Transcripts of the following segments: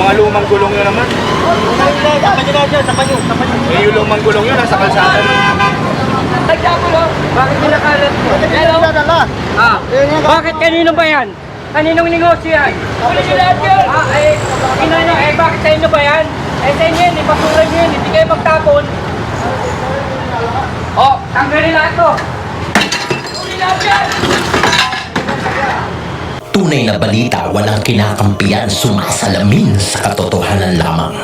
Mga lumang gulong nyo naman. Sa dyan, sa kanyo, sa kanyo. Eh, yung lumang gulong nyo nasa kalsada. Bakit pinakalat mo? Hello? Ah, bakit kanino ba yan? Kaninong negosyo yan? Huli nyo lahat yun! Ah, eh, ina nyo, eh, bakit sa inyo ba yan? Eh, sa inyo yun, ipasulan nyo yun, hindi kayo magtapon. Oh, tanggalin lahat to! Huli lahat yan! Tunay na balita walang kinakampiyan sumasalamin sa katotohanan lamang.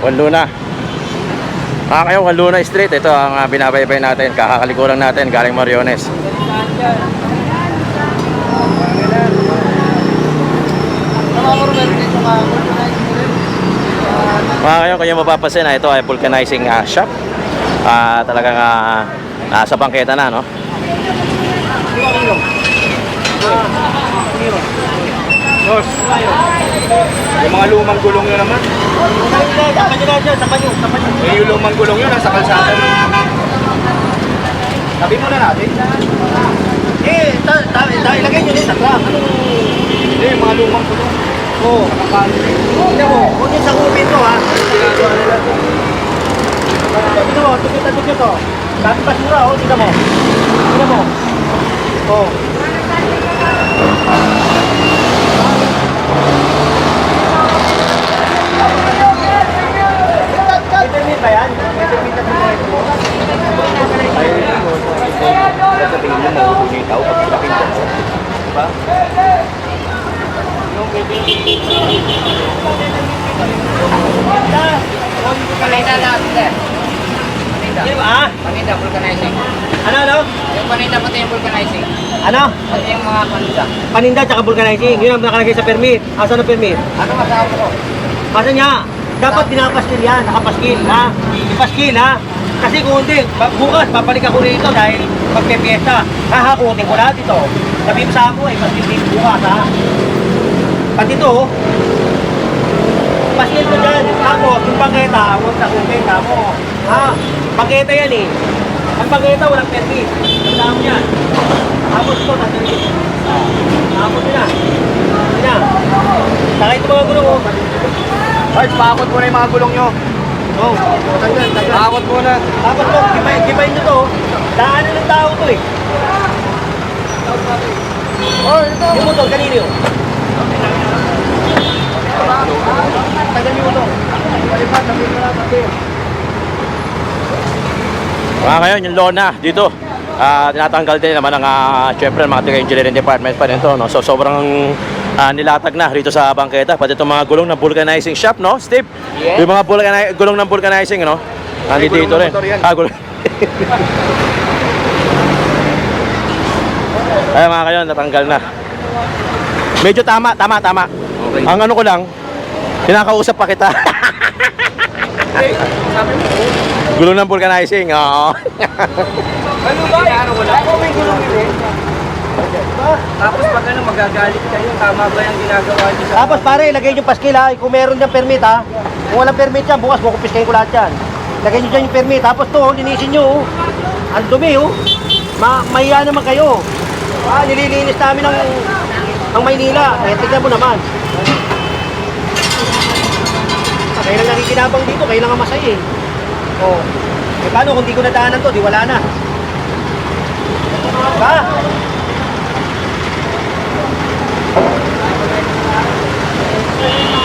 Juan Luna. Ah, kayo, Luna Street. Ito ang uh, binabaybay natin. Kakakaliko lang natin galing Mariones. Mga kayo, kung yung mapapasin na ito ay vulcanizing ah, shop. Ah, talagang ah, nasa bangketa na, no? Yung mga lumang gulong nyo naman. Sa sa sa kanyo. Eh, yung lumang gulong nyo nasa kalsada. Sabi mo na natin. Eh, ta, ta, ta, ilagay nyo din sa truck. Ano? Hindi, yung mga lumang gulong. Oo. Tignan mo, huwag yung sakupin to ha. Tignan mo, tukit na tukit to. Dati oh, tignan mo. Tignan mo. Oh. May permit ba yan? May permit na permit mo? Sabihin mo, mahuhuli tao pag malaking bansa. Diba? Panita lahat, sir. Panita. Di ba? Ah, vulcanizing. Ano, ano? Yung panita pati yung vulcanizing. Ano? Pati yung mga panita. Paninda tsaka vulcanizing. Yun ang nakalagay sa permit. Asan ang permit? Ano masabi ko? Kasi nga, dapat pinapaskil yan, nakapaskil, ha? Ipaskil, ha? Kasi kung hindi, bukas, papalik ako rito dahil magpe-fiesta. Hahakutin ko lahat ito. Sabi mo sa ako, eh, paskil din bukas, ha? Pati ito, Paskil ko dyan. Tapos, yung pangketa, huwag sa kumpenta mo. Ha? Pangketa yan, eh. Ang pangketa, walang permit. Tandaan mo yan. Tapos ito, tatawin. Tapos yun na. Yun na. Saka ito mga gulong, oh. Guys, pakot mo na yung mga gulong nyo. Oh, tanggal, tanggal. Pakot mo na. Tapos to, gibay, gibay nyo to. Daanan ng tao to eh. Oh, ito. Yung motor, kanino yun? Tagal yung motor. Palipat, sabihin mo lang sabihin. Mga ngayon, yung lona dito. Ah, tinatanggal din naman ng uh, syempre mga taga-engineering department pa rin to, no? So sobrang ah, nilatag na rito sa bangketa pati itong mga gulong ng vulcanizing shop, no? Steve? Yung mga vulcani- gulong ng vulcanizing, no? Nandito dito rin. Ah, gulong. Ay mga kayo, natanggal na. Medyo tama, tama, tama. Ang ano ko lang, kinakausap pa kita. Gulong ng vulcanizing, oo. Ano ba? Ano wala? Ako may gulong yun. Tapos pag ano, magagalit kayo, tama ba yung ginagawa niyo sa... Tapos pare, ilagay nyo paskil ha. Kung meron dyan permit ha. Kung walang permit yan, bukas kukupiskayin ko lahat yan. Lagay nyo dyan yung permit. Tapos to, oh, linisin nyo. oh. Ang dumi oh. Ma mahiya naman kayo. Ah, nililinis namin ang ang Maynila. Eh, tignan mo naman. Ah, Kayo lang nakikinabang dito, kayo lang ang masaya eh. Oh. Eh paano kung di ko nadaanan to, di wala na. Ba? Itong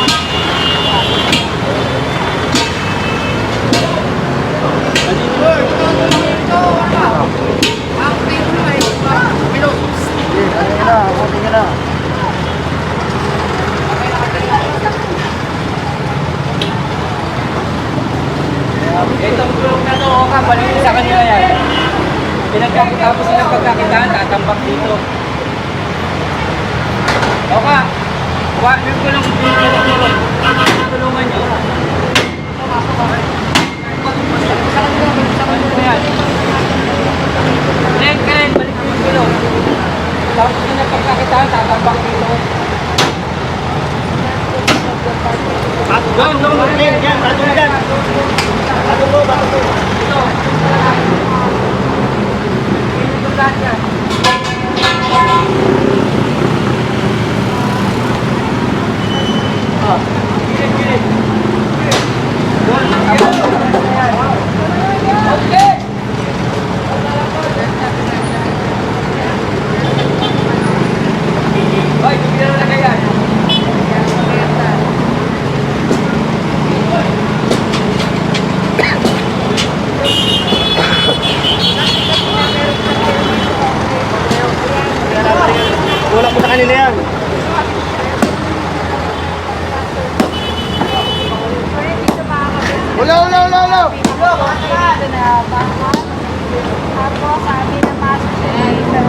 pupuntahan, tatambak dito. O Oka, wapin ko lang tulungan nyo. Ren, Ren, balik mo yung gulong. Tapos na pagkakitaan, tatambak dito. Doon, doon, Ren, yan, bato yan. Bato ko, bato ko. Ito mo. Okay. Hoy, bigyan na lang yan. Wala po sa kanila yan. Wala, wala, wala, wala. Tapos sabi na pasok siya dito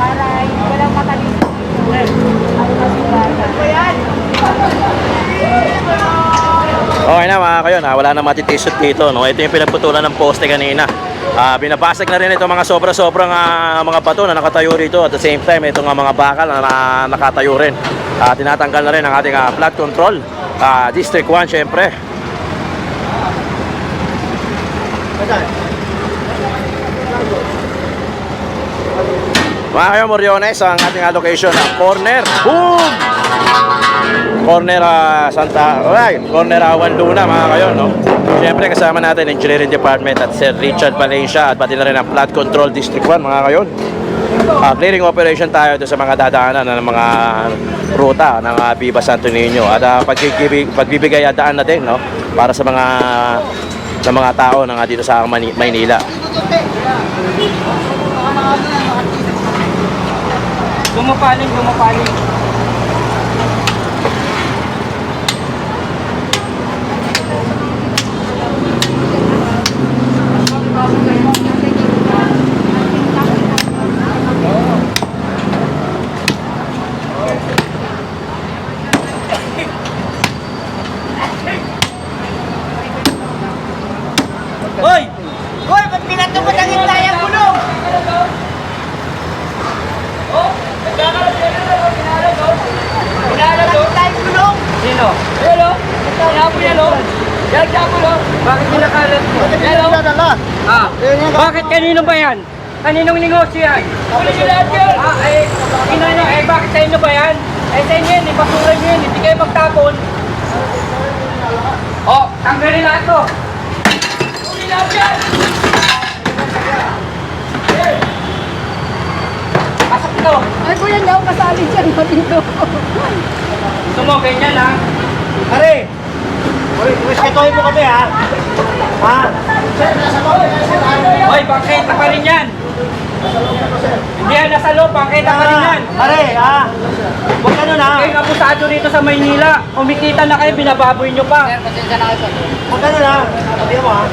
para walang kasulatan. Okay na mga kayo, na wala na matitisot dito. No? Ito yung pinagputulan ng poste kanina. Ah, binabasag na rin ito mga sobra-sobrang ah, mga bato na nakatayo rito. At the same time, ito nga mga bakal na, na- nakatayo rin. Ah, tinatanggal na rin ang ating ah, flood control. Ah, District 1 syempre. Mga kayo, Moriones, ang ating ah, location na corner. Boom! Corner ah, Santa, alright, corner Awan Luna mga kayo, no? Siyempre kasama natin Engineering Department at Sir Richard Valencia at pati na rin ang Flood Control District 1 mga kayo. Ah, clearing operation tayo sa mga dadaanan ng mga ruta ng ah, Viva Santo Niño at ah, pagbibigay, daan na din no para sa mga sa mga tao na nga dito sa Mani- Maynila. Gumapaling, gumapaling. Hoy! Hoy, ba't pinatupad ang intayang gulong? Oh, nagkakaroon yan na lang, pinalag oh. Pinalag oh. Intayang gulong? Sino? Ayan o. Sinapo yan o. Yan, sinapo o. Bakit kinakalat mo? Yan o. Dala. Ah, bakit kanino ba yan? Kaninong negosyo yan? Huli nyo lahat yan. Ah, eh, ina nyo, eh, bakit sa inyo ba yan? Eh, sa inyo yan, ipasulan nyo yan, hindi kayo magtapon. Oh, tanggalin lahat to. Huli lahat yan. Eh. Pasok ito. Ay, kuya, ako kasali dyan dito. Gusto mo, ganyan ha. Pare! Uy, respetuhin mo kami ha. Ha? Hoy, bangketa pa rin yan. Hindi yan nasa loob, bangketa pa rin yan. Pare, ha? Huwag ganun ha. Kayo abusado rito sa Maynila. Kumikita na kayo, binababoy nyo pa. Huwag ganun ha. Sabihin mo ha.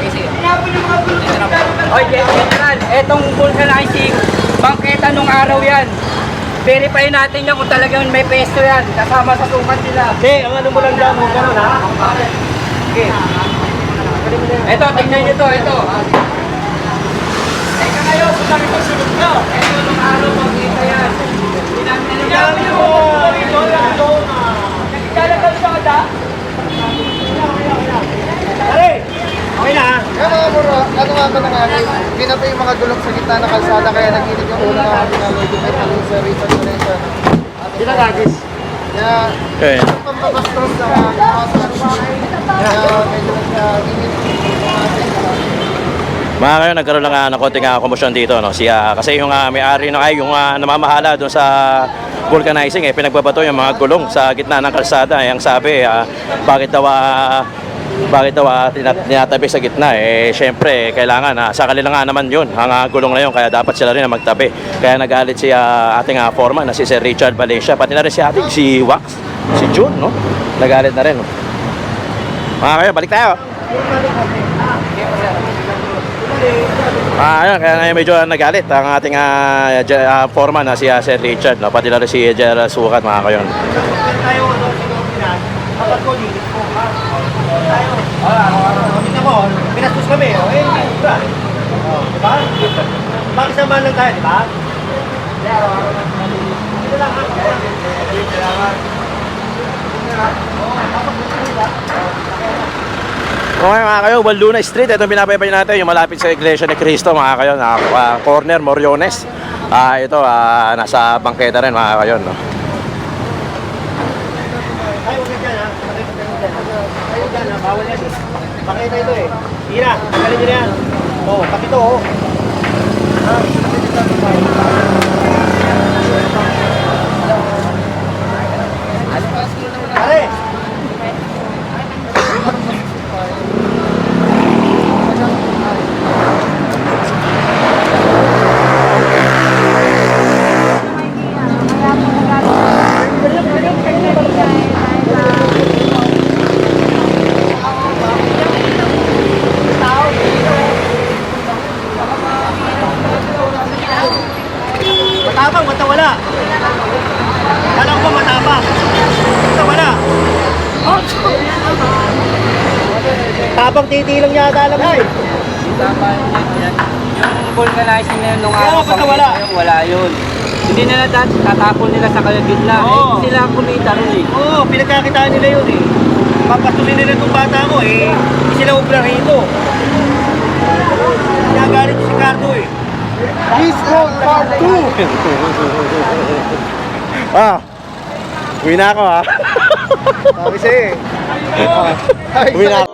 Oy, General, etong vulcanizing, bangketa nung araw yan. Verify natin yan kung talagang may pesto yan. Kasama sa sukat nila. Hindi, ang ano mo lang dyan, huwag ganun ha. Okay. Ito, tingnan nyo to, ito. Teka kayo, kung lang ito sunod nyo. Ito nung araw, bangketa yan. Pinagkakabi mo rito, Nagkikalagal siya kada? Pare! Okay na ha. Kaya mga bro, ano nga ba nangyari? Ginapa yung mga gulong sa gitna ng kalsada kaya naginig yung ulo ng ating already kay Paling Sir Richard Valencia. Ginagagis. Okay. mga kayo, nagkaroon lang uh, ng konting uh, dito. No? Si, ah, kasi yung ah, may-ari ng ay, yung ah, namamahala doon sa vulcanizing, eh, pinagbabato yung mga gulong sa gitna ng kalsada. Eh, ang sabi, ah, bakit daw ah, bakit daw tinat- tinatabi sa gitna? Eh, syempre, kailangan, ah, sa kanila nga naman yun, ang ah, gulong na yun, kaya dapat sila rin na magtabi. Kaya nagalit si ah, ating ah, foreman na si Sir Richard Valencia, pati na rin si ating si Wax, si June, no? Nagalit na rin. No? Mga kayo, balik tayo. Ah, ayun, kaya ngayon medyo nagalit ang ating ge- ah, foreman na si ah, Sir Richard, no? pati na rin si Gerald Sukat, mga kayon. Meron tayo ano. Kapag ha. Tayo. Ah, tingnan mo, pinastos kami. Oh, eh, hindi ba? Oh, ba? Bakit samahan lang tayo, di ba? Ito lang ha. Okay mga kayo, Walduna Street, ito pinapaypay natin, yung malapit sa Iglesia ni Cristo mga kayo, na ah, corner, Moriones. Ah, ito, ah, nasa bangketa rin mga kayo, no? Ay, huwag ka dyan ha. Pakita kayo dyan. Kayo dyan ha, bawal yan eh. Pakita ito eh. Sige na, tanggalin nyo na yan. Oo, oh, pakito oh. Pare! Kaya po nagagawa. Matapang, mata wala. Kala ko matapang? Mata wala. Tapang titilang yata lang eh. Yung vulcanizing na yun nung araw wala? yun, wala yun. Hindi na natin tatapon nila sa kalagitna. Oo. Eh, sila kumita rin eh. Oo, pinagkakitaan nila yun eh. Papatuloy nila itong bata mo eh. Hindi sila ubra rito. Kaya galit si Cardo eh. East Road Part 2! Ah, uwi na ako ha. Sabi sa'yo eh. Uwi na ako.